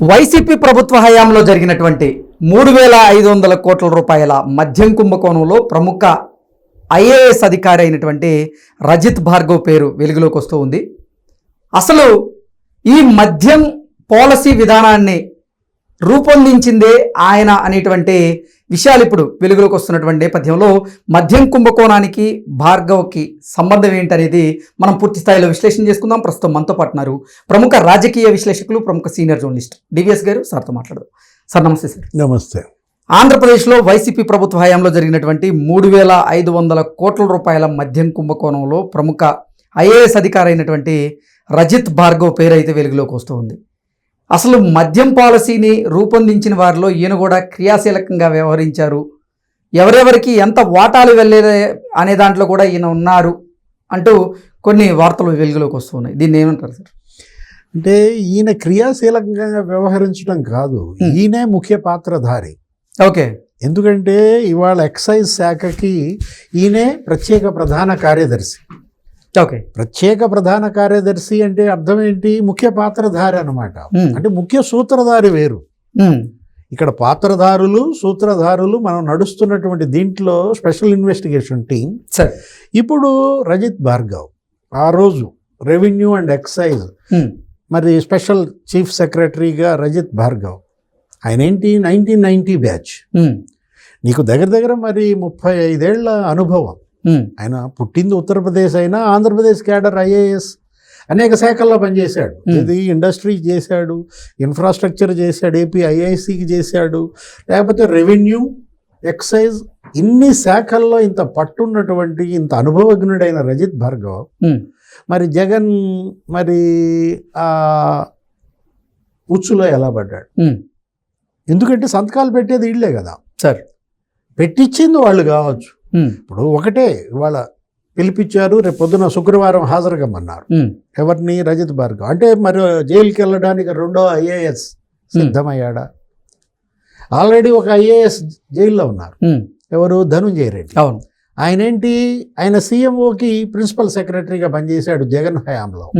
YCP ప్రభుత్వ హయాంలో జరిగినటువంటి మూడు వేల ఐదు వందల కోట్ల రూపాయల మద్యం కుంభకోణంలో ప్రముఖ ఐఏఎస్ అధికారి అయినటువంటి రజిత్ భార్గవ్ పేరు వెలుగులోకి వస్తూ ఉంది. అసలు ఈ మద్యం పాలసీ విధానాన్ని రూపొందించిందే ఆయన అనేటువంటి విషయాలు ఇప్పుడు వెలుగులోకి వస్తున్నటువంటి నేపథ్యంలో మద్యం కుంభకోణానికి భార్గవ్కి సంబంధం ఏంటనేది మనం పూర్తి స్థాయిలో విశ్లేషణ చేసుకుందాం. ప్రస్తుతం మనతో పాటు ఉన్నారు ప్రముఖ రాజకీయ విశ్లేషకులు ప్రముఖ సీనియర్ జర్నలిస్ట్ డివిఎస్ గారు. సార్తో మాట్లాడదాం. సార్ నమస్తే సార్. నమస్తే. ఆంధ్రప్రదేశ్లో వైసీపీ ప్రభుత్వ హయాంలో జరిగినటువంటి మూడు వేల ఐదు వందల కోట్ల రూపాయల మద్యం కుంభకోణంలో ప్రముఖ ఐఏఎస్ అధికారి అయినటువంటి రజిత్ భార్గవ్ పేరు అయితే వెలుగులోకి వస్తూ ఉంది. అసలు మద్యం పాలసీని రూపొందించిన వారిలో ఈయన కూడా క్రియాశీలకంగా వ్యవహరించారు. ఎవరెవరికి ఎంత వాటాలు వెళ్ళే అనే దాంట్లో కూడా ఈయన ఉన్నారు అంటూ కొన్ని వార్తలు వెలుగులోకి వస్తున్నాయి. దీన్ని ఏమంటారు సార్? అంటే ఈయన క్రియాశీలకంగా వ్యవహరించడం కాదు. ఈయనే ముఖ్య పాత్రధారి. ఓకే. ఎందుకంటే ఇవాళ ఎక్సైజ్ శాఖకి ఈయనే ప్రత్యేక ప్రధాన కార్యదర్శి. ఓకే. ప్రత్యేక ప్రధాన కార్యదర్శి అంటే అర్థం ఏంటి? ముఖ్య పాత్రధారి అనమాట. అంటే ముఖ్య సూత్రధారి వేరు. ఇక్కడ పాత్రధారులు సూత్రధారులు మనం నడుస్తున్నటువంటి దీంట్లో స్పెషల్ ఇన్వెస్టిగేషన్ టీం సరే. ఇప్పుడు రజిత్ భార్గవ్ ఆ రోజు రెవెన్యూ అండ్ ఎక్సైజ్. మరి స్పెషల్ చీఫ్ సెక్రటరీగా రజిత్ భార్గవ్. ఆయన ఏంటి? Nineteen ninety batch. నీకు దగ్గర దగ్గర మరి ముప్పై ఐదేళ్ళ అనుభవం. ఆయన పుట్టింది ఉత్తరప్రదేశ్ అయినా ఆంధ్రప్రదేశ్ క్యాడర్ ఐఏఎస్ అనేక శాఖల్లో పనిచేశాడు. Hmm. ఇది ఇండస్ట్రీ చేశాడు ఇన్ఫ్రాస్ట్రక్చర్ చేశాడు ఏపీ ఐఐసికి చేశాడు లేకపోతే రెవెన్యూ ఎక్సైజ్ ఇన్ని శాఖల్లో ఇంత పట్టున్నటువంటి ఇంత అనుభవజ్ఞుడైన రజిత్ భార్గవ్. ఉమ్, మరి జగన్ మరి ఆ ఉచ్చులో ఎలా పడ్డాడు? ఎందుకంటే సంతకాలు పెట్టేది వీళ్ళే కదా. సార్ పెట్టించింది వాళ్ళు కావచ్చు. ఇప్పుడు ఒకటే ఇవాళ పిలిపించారు రేపు పొద్దున శుక్రవారం హాజరుగమ్మన్నారు. ఉమ్, ఎవరిని? రజిత్ భార్గవ్. అంటే మరి జైలుకి వెళ్ళడానికి రెండో ఐఏఎస్ సిద్ధమయ్యాడా? ఆల్రెడీ ఒక ఐఏఎస్ జైల్లో ఉన్నారు. ఎవరు? ధనుంజయ రెడ్డి. అవును. ఆయన ఏంటి ఆయన సీఎంఓకి ప్రిన్సిపల్ సెక్రటరీగా పనిచేశాడు జగన్ హయాంలో.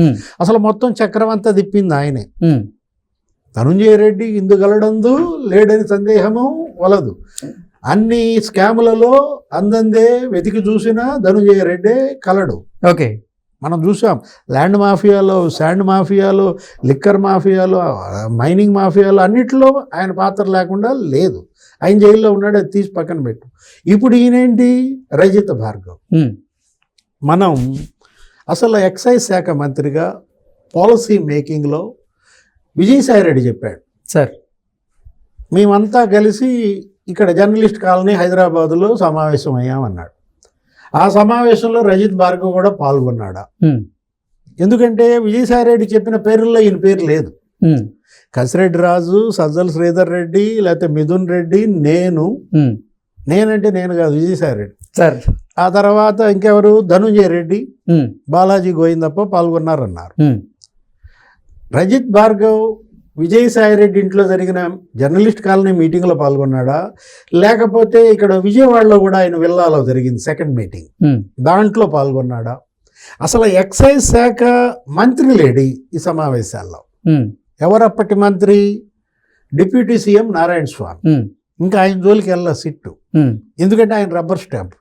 అసలు మొత్తం చక్రం అంతా తిప్పింది ఆయనే. ధనుంజయ రెడ్డి ఇందుగలడందు లేడని సందేహము వలదు. అన్ని స్కాములలో అందందే వెతికి చూసినా ధనుంజయ రెడ్డే కలడు. ఓకే. మనం చూసాం ల్యాండ్ మాఫియాలో శాండ్ మాఫియాలో లిక్కర్ మాఫియాలో మైనింగ్ మాఫియాలో అన్నిట్లో ఆయన పాత్ర లేకుండా లేదు. ఆయన జైల్లో ఉన్నాడు అది తీసి పక్కన పెట్టు. ఇప్పుడు ఈయనేంటి? రజిత భార్గవ్. మనం అసలు ఎక్సైజ్ శాఖ మంత్రిగా పాలసీ మేకింగ్లో విజయసాయిరెడ్డి చెప్పాడు. సార్. మేమంతా కలిసి ఇక్కడ జర్నలిస్ట్ కాలనీ హైదరాబాదులో సమావేశం అయ్యామన్నాడు ఆ సమావేశంలో రజిత్ భార్గవ్ కూడా పాల్గొన్నాడా? ఎందుకంటే విజయసాయిరెడ్డి చెప్పిన పేర్లలో ఈయన పేరు లేదు. కసిరెడ్డి రాజు సజ్జల శ్రీధర్ రెడ్డి లేకపోతే మిథున్ రెడ్డి నేను. నేనంటే నేను కాదు విజయసాయిరెడ్డి. సార్. ఆ తర్వాత ఇంకెవరు? ధనుంజయ రెడ్డి బాలాజీ గోవిందప్ప పాల్గొన్నారన్నారు. రజిత్ భార్గవ్ విజయసాయిరెడ్డి ఇంట్లో జరిగిన జర్నలిస్ట్ కాలనీ మీటింగ్లో పాల్గొన్నాడా? లేకపోతే ఇక్కడ విజయవాడలో కూడా ఆయన విల్లాలో జరిగింది సెకండ్ మీటింగ్. దాంట్లో పాల్గొన్నాడా? అసలు ఎక్సైజ్ శాఖ మంత్రి లేడి ఈ సమావేశాల్లో. ఎవరప్పటి మంత్రి? Deputy CM Narayana Swamy. ఇంకా ఆయన జోలికి వెళ్ళ సిట్టు. ఎందుకంటే ఆయన రబ్బర్ స్టాంప్.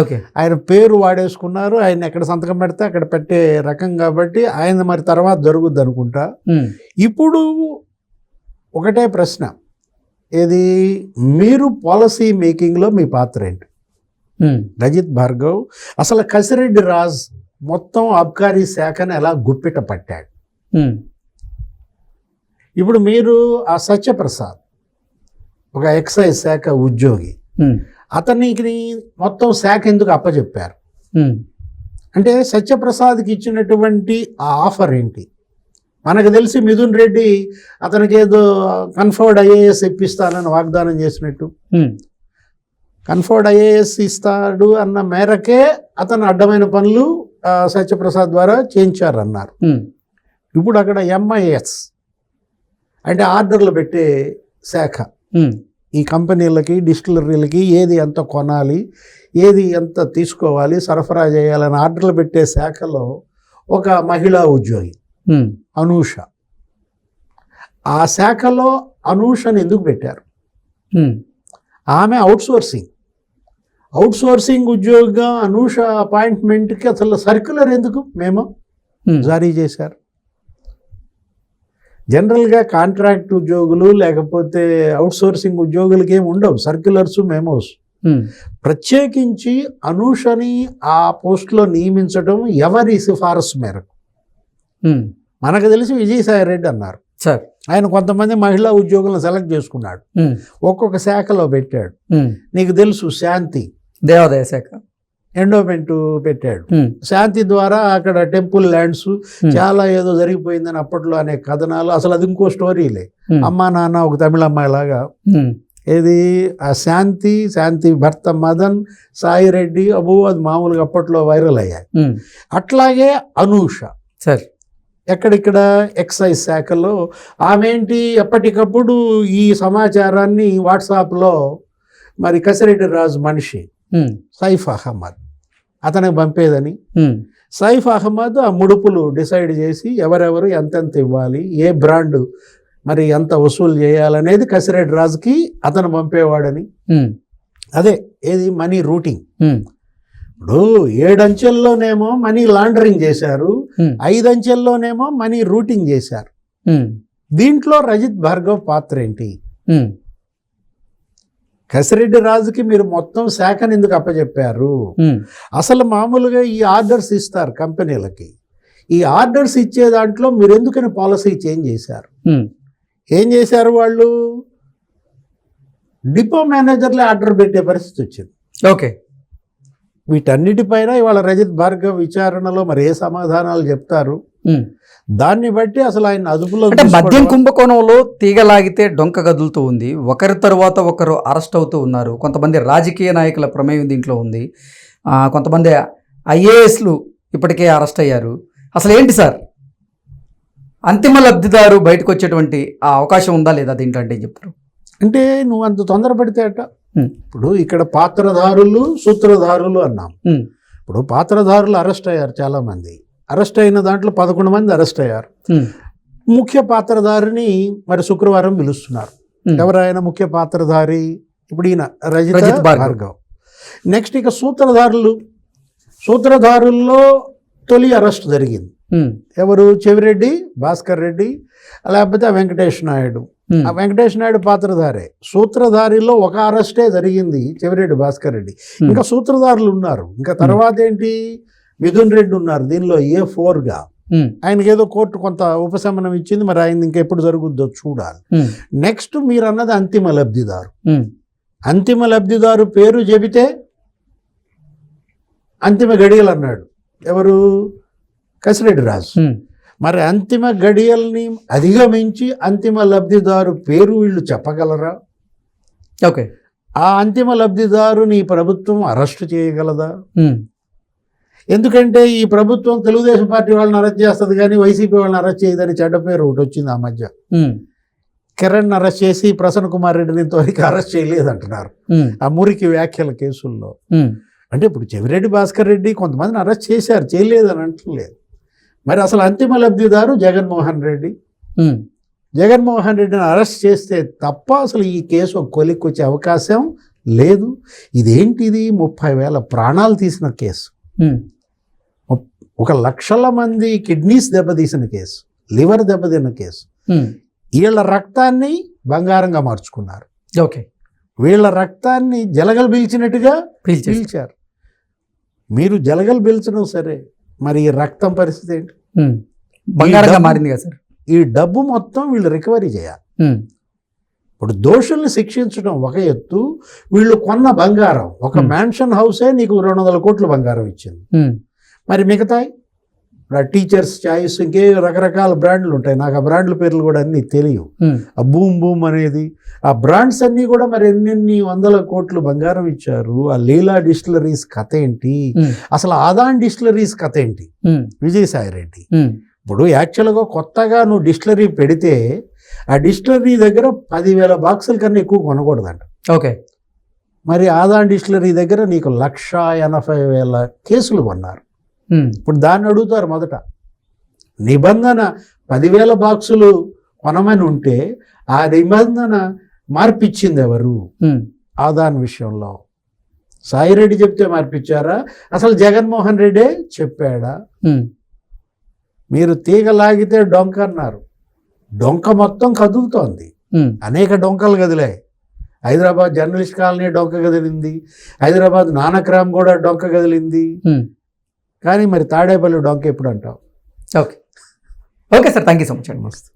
ఓకే. ఆయన పేరు వాడేసుకున్నారు. ఆయన ఎక్కడ సంతకం పెడితే అక్కడ పెట్టే రకం కాబట్టి ఆయన మరి తర్వాత జరుగుద్ది అనుకుంటా. ఇప్పుడు ఒకటే ప్రశ్న. ఏది? మీరు పాలసీ మేకింగ్లో మీ పాత్ర ఏంటి? రజిత్ భార్గవ్ అసలు కసిరెడ్డి రాజ్ మొత్తం అబ్కారీ శాఖను ఎలా గుప్పిట పట్టాడు? ఇప్పుడు మీరు ఆ సత్యప్రసాద్ ఒక ఎక్సైజ్ శాఖ ఉద్యోగి అతనికి మొత్తం శాఖ ఎందుకు అప్పచెప్పారు అంటే సత్యప్రసాద్కి ఇచ్చినటువంటి ఆ ఆఫర్ ఏంటి? మనకు తెలిసి మిథున్ రెడ్డి అతనికి ఏదో కన్ఫర్డ్ ఐఏఎస్ ఇప్పిస్తానని వాగ్దానం చేసినట్టు. కన్ఫర్డ్ ఐఏఎస్ ఇస్తాడు అన్న మేరకే అతను అడ్డమైన పనులు సత్యప్రసాద్ ద్వారా చేయించారన్నారు. ఇప్పుడు అక్కడ ఎంఐఎస్ అంటే ఆర్డర్లు పెట్టే శాఖ. ఈ కంపెనీలకి డిస్టిలరీలకి ఏది ఎంత కొనాలి ఏది ఎంత తీసుకోవాలి సరఫరా చేయాలని ఆర్డర్లు పెట్టే శాఖలో ఒక మహిళా ఉద్యోగి అనూష. ఆ శాఖలో అనూషని ఎందుకు పెట్టారు? ఆమె అవుట్సోర్సింగ్. అవుట్సోర్సింగ్ ఉద్యోగం అనూష అపాయింట్మెంట్కి అసలు సర్క్యులర్ ఎందుకు? మేము జారీ చేశారు. జనరల్గా కాంట్రాక్ట్ ఉద్యోగులు లేకపోతే అవుట్సోర్సింగ్ ఉద్యోగులకి ఏమి ఉండవు. Circulars memos. ప్రత్యేకించి అనూషని ఆ పోస్ట్లో నియమించడం ఎవరి సిఫారసు మేరకు? మనకు తెలిసి విజయసాయి రెడ్డి అన్నారు. సార్. ఆయన కొంతమంది మహిళా ఉద్యోగులను సెలెక్ట్ చేసుకున్నాడు. ఒక్కొక్క శాఖలో పెట్టాడు. నీకు తెలుసు శాంతి. దేవాదాయ శాఖ. ఎండోమెంట్ పెట్టాడు. శాంతి ద్వారా అక్కడ టెంపుల్ ల్యాండ్స్. చాలా ఏదో జరిగిపోయిందని అప్పట్లో అనే కథనాలు. అసలు అది ఇంకో స్టోరీలే అమ్మా నాన్న ఒక తమిళ అమ్మాయి లాగా ఏది? ఆ శాంతి శాంతి భర్త మదన్ సాయి రెడ్డి అబో అది మామూలుగా అప్పట్లో వైరల్ అయ్యాయి. అట్లాగే అనూష. సార్. ఎక్కడిక్కడ? ఎక్సైజ్ శాఖలో. ఆమె ఏంటి? ఎప్పటికప్పుడు ఈ సమాచారాన్ని వాట్సాప్లో మరి కసిరెడ్డి రాజు మనిషి సైఫ్ అహ్మద్. అతనికి పంపేదని. సైఫ్ అహ్మద్ ఆ ముడుపులు డిసైడ్ చేసి ఎవరెవరు ఎంతెంత ఇవ్వాలి ఏ బ్రాండ్ మరి ఎంత వసూలు చేయాలనేది కసిరెడ్డి రాజుకి అతను పంపేవాడని. అదే ఏది? Money routing. ఇప్పుడు ఏడంచెల్లోనేమో మనీ లాండరింగ్ చేశారు ఐదంచెల్లోనేమో మనీ రూటింగ్ చేశారు. దీంట్లో రజిత్ భార్గవ్ పాత్ర ఏంటి? కసిరెడ్డి రాజుకి మీరు మొత్తం శాఖను ఎందుకు అప్పచెప్పారు అసలు మామూలుగా ఈ ఆర్డర్స్ ఇస్తారు కంపెనీలకి. ఈ ఆర్డర్స్ ఇచ్చే దాంట్లో మీరు ఎందుకని పాలసీ చేంజ్ చేశారు? ఏం చేశారు వాళ్ళు? డిపో మేనేజర్లే ఆర్డర్ పెట్టే పరిస్థితి వచ్చింది. ఓకే. వీటన్నిటిపైన ఇవాళ రజిత్ భార్గవ్ విచారణలో మరి ఏ సమాధానాలు చెప్తారు. దాన్ని బట్టి అసలు ఆయన అదుపులో అంటే మద్యం కుంభకోణంలో తీగలాగితే డొంక గదులుతూ ఉంది. ఒకరి తరువాత ఒకరు అరెస్ట్ అవుతూ ఉన్నారు. కొంతమంది రాజకీయ నాయకుల ప్రమేయం దీంట్లో ఉంది. కొంతమంది ఐఏఎస్లు ఇప్పటికే అరెస్ట్ అయ్యారు. అసలు ఏంటి సార్? అంతిమ లబ్ధిదారు బయటకు వచ్చేటువంటి ఆ అవకాశం ఉందా లేదా దీంట్లో అంటే చెప్తారు? అంటే నువ్వు అంత తొందరపడితే అట ఇప్పుడు ఇక్కడ పాత్రధారులు సూత్రధారులు అన్నాం. ఇప్పుడు పాత్రధారులు అరెస్ట్ అయ్యారు చాలా మంది అరెస్ట్ అయిన దాంట్లో పదకొండు మంది అరెస్ట్ అయ్యారు. ముఖ్య పాత్రధారిని మరి శుక్రవారం పిలుస్తున్నారు. ఎవరైనా ముఖ్య పాత్రధారి? ఇప్పుడు ఈయన రజిత భార్గవ్. నెక్స్ట్ ఇక సూత్రధారులు. సూత్రధారుల్లో తొలి అరెస్ట్ జరిగింది. ఎవరు? చెవిరెడ్డి భాస్కర్ రెడ్డి లేకపోతే ఆ వెంకటేష్ నాయుడు. ఆ వెంకటేష్ నాయుడు పాత్రధారే. సూత్రధారిలో ఒక అరెస్టే జరిగింది చెవిరెడ్డి భాస్కర్ రెడ్డి. ఇంకా సూత్రధారులు ఉన్నారు. ఇంకా తర్వాత ఏంటి? మిథున్ రెడ్డి ఉన్నారు దీనిలో ఏ ఫోర్గా ఆయనకి ఏదో కోర్టు కొంత ఉపశమనం ఇచ్చింది మరి ఆయన ఇంకెప్పుడు జరుగుద్దో చూడాలి. నెక్స్ట్ మీరు అన్నది అంతిమ లబ్ధిదారు. అంతిమ లబ్ధిదారు పేరు చెబితే అంతిమ గడియలు అన్నాడు. ఎవరు? కసిరెడ్డి రాజు. మరి అంతిమ గడియల్ని అధిగమించి అంతిమ లబ్ధిదారు పేరు వీళ్ళు చెప్పగలరా? ఓకే. ఆ అంతిమ లబ్ధిదారుని ప్రభుత్వం అరెస్ట్ చేయగలదా? ఎందుకంటే ఈ ప్రభుత్వం తెలుగుదేశం పార్టీ వాళ్ళని అరెస్ట్ చేస్తుంది కానీ వైసీపీ వాళ్ళని అరెస్ట్ చేయదని చెడ్డ పేరు ఒకటి వచ్చింది ఆ మధ్య. కిరణ్ అరెస్ట్ చేసి ప్రసన్న కుమార్ రెడ్డిని ఇంతవరకు అరెస్ట్ చేయలేదు అంటున్నారు ఆ మురికి వ్యాఖ్యల కేసుల్లో. అంటే ఇప్పుడు చెవిరెడ్డి భాస్కర్ రెడ్డి కొంతమందిని అరెస్ట్ చేశారు చేయలేదు అని అంటలేదు. మరి అసలు అంతిమ లబ్ధిదారు జగన్మోహన్ రెడ్డి. జగన్మోహన్ రెడ్డిని అరెస్ట్ చేస్తే తప్ప అసలు ఈ కేసు ఒక కొలిక్కి వచ్చే అవకాశం లేదు. ఇదేంటిది? ముప్పై వేల ప్రాణాలు తీసిన కేసు. ఒక లక్షల మంది కిడ్నీస్ దెబ్బతీసిన కేసు లివర్ దెబ్బతిన్న కేసు. ఉమ్, వీళ్ళ రక్తాన్ని బంగారంగా మార్చుకున్నారు. ఓకే వీళ్ళ రక్తాన్ని జలగలు పీల్చినట్టుగా పీల్చారు. మీరు జలగలు పీల్చడం సరే మరి ఈ రక్తం పరిస్థితి ఏంటి? ఉమ్, బంగారంగా మారింది కదా సార్. ఈ డబ్బు మొత్తం వీళ్ళు రికవరీ చేయాలి. ఉమ్, ఇప్పుడు దోషుల్ని శిక్షించడం ఒక ఎత్తు వీళ్ళు కొన్న బంగారం ఒక Hmm. మ్యాన్షన్ హౌసే నీకు రెండు వందల కోట్ల బంగారం ఇచ్చింది. మరి మిగతాయి? టీచర్స్ చాయిస్ ఇంకే రకరకాల బ్రాండ్లు ఉంటాయి. నాకు ఆ బ్రాండ్ల పేర్లు కూడా అన్నీ తెలియవు. ఆ బూమ్ బూమ్ అనేది ఆ బ్రాండ్స్ అన్నీ కూడా మరి ఎన్నెన్ని వందల కోట్లు బంగారం ఇచ్చారు. ఆ లీలా డిస్టిలరీస్ కథ ఏంటి? అసలు ఆదాన్ డిస్టిలరీస్ కథ ఏంటి? విజయసాయి రెడ్డి. ఇప్పుడు యాక్చువల్గా కొత్తగా నువ్వు డిస్టిలరీ పెడితే ఆ డిస్టిలరీ దగ్గర పదివేల బాక్సుల కన్నా ఎక్కువ కొనకూడదంట. ఓకే. మరి ఆదాన్ డిస్టిలరీ దగ్గర నీకు లక్ష ఎనభై వేల కేసులు కొన్నారు. ఇప్పుడు దాన్ని అడుగుతారు మొదట. నిబంధన పదివేల బాక్సులు కొనమని ఉంటే ఆ నిబంధన మార్పిచ్చింది ఎవరు? ఆదాన్ విషయంలో. సాయిరెడ్డి చెప్తే మార్పిచ్చారా? అసలు జగన్మోహన్ రెడ్డే చెప్పాడా? మీరు తీగ లాగితే డొంక అన్నారు. డొంక మొత్తం కదులుతోంది. అనేక డొంకలు కదిలాయి. హైదరాబాద్ జర్నలిస్ట్ కాలనీ డొంక కదిలింది. హైదరాబాద్ నానక్రామ్ కూడా డొంక కదిలింది. కానీ మరి తాడేపల్లి డొంక ఎప్పుడు అంటావు? Okay. Okay sir thank you so much అండి. మస్తు